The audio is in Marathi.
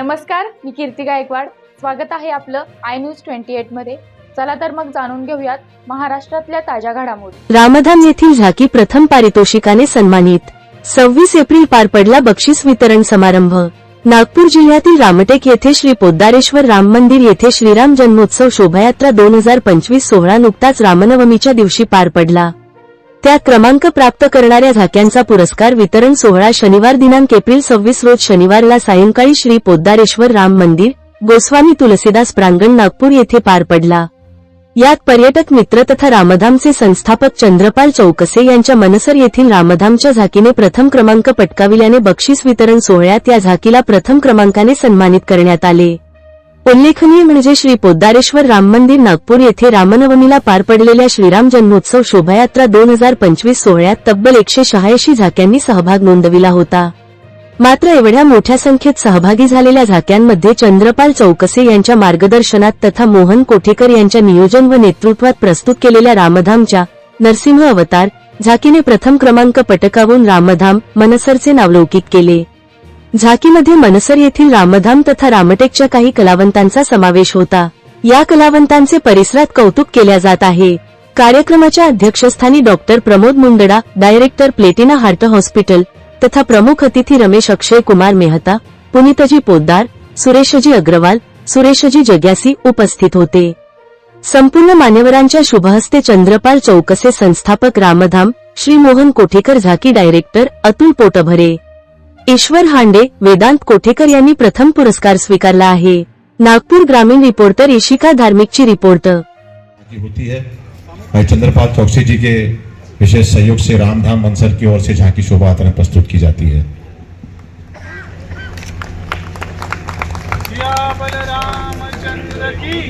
नमस्कार मी कीर्ती गायकवाड. स्वागत आहे आपलं आय न्यूज ट्वेंटी एटमध्ये. चला तर मग जाणून घेऊयात महाराष्ट्रातल्या ताज्या घडामोडी. रामधाम येथील झाकी प्रथम पारितोषिकाने सन्मानित. सव्वीस एप्रिल पार पडला बक्षीस वितरण समारंभ. नागपूर जिल्ह्यातील रामटेक येथे श्री पोद्दारेश्वर राम मंदिर येथे श्रीराम जन्मोत्सव शोभायात्रा दोन हजार पंचवीस सोहळा नुकताच रामनवमीच्या दिवशी पार पडला. त्यात क्रमांक प्राप्त करणाऱ्या झाक्यांचा पुरस्कार वितरण सोहळा शनिवार दिनांक एप्रिल सव्वीस रोज शनिवारला सायंकाळी श्री पोद्दारेश्वर राम मंदिर गोस्वामी तुलसीदास प्रांगण नागपूर येथे पार पडला. यात पर्यटक मित्र तथा रामधामचे संस्थापक चंद्रपाल चौकसे यांच्या मनसर येथील रामधामच्या झाकीने प्रथम क्रमांक पटकाविल्याने बक्षीस वितरण सोहळ्यात या झाकीला प्रथम क्रमांकाने सन्मानित करण्यात आले. उल्लेखनीय म्हणजे श्री पोद्दारेश्वर राम मंदिर नागपूर येथे रामनवमीला पार पडलेल्या श्रीराम जन्मोत्सव शोभायात्रा दोन हजार पंचवीस सोहळ्यात तब्बल एकशे शहाऐंशी झाक्यांनी सहभाग नोंदविला होता. मात्र एवढ्या मोठ्या संख्येत सहभागी झालेल्या झाक्यांमध्ये चंद्रपाल चौकसे यांच्या मार्गदर्शनात तथा मोहन कोठेकर यांच्या नियोजन व नेतृत्वात प्रस्तुत केलेल्या रामधामच्या नरसिंह अवतार झाकीने प्रथम क्रमांक पटकावून रामधाम मनसरचे नावलौकिक केले. झाकीमध्ये मनसर येथील रामधाम तथा रामटेकच्या काही कलावंतांचा समावेश होता. या कलावंतांचे परिसरात कौतुक केल्या जात आहे. कार्यक्रमाच्या अध्यक्षस्थानी doctor Pramod Mundada director Platina heart hospital तथा प्रमुख अतिथी रमेश अक्षय कुमार मेहता पुनितजी पोद्दार सुरेशजी अग्रवाल सुरेशजी जग्यासी उपस्थित होते. संपूर्ण मान्यवरांच्या शुभहस्ते चंद्रपाल चौकसे संस्थापक रामधाम श्री मोहन कोठेकर झाकी डायरेक्टर अतुल पोटभरे. ईश्वर हांडे वेदांत कोठेकर यांनी प्रथम पुरस्कार स्वीकारला आहे. नागपूर ग्रामीण रिपोर्टर ईशिका धार्मिक धार्मिकची रिपोर्ट. होती है. चंद्रपाल चौकसी जी के विशेष सहयोग से रामधाम मंसर की ओर से झांकी शोभा यात्रा प्रस्तुत की जाती है। सिया बलरामचंद्र की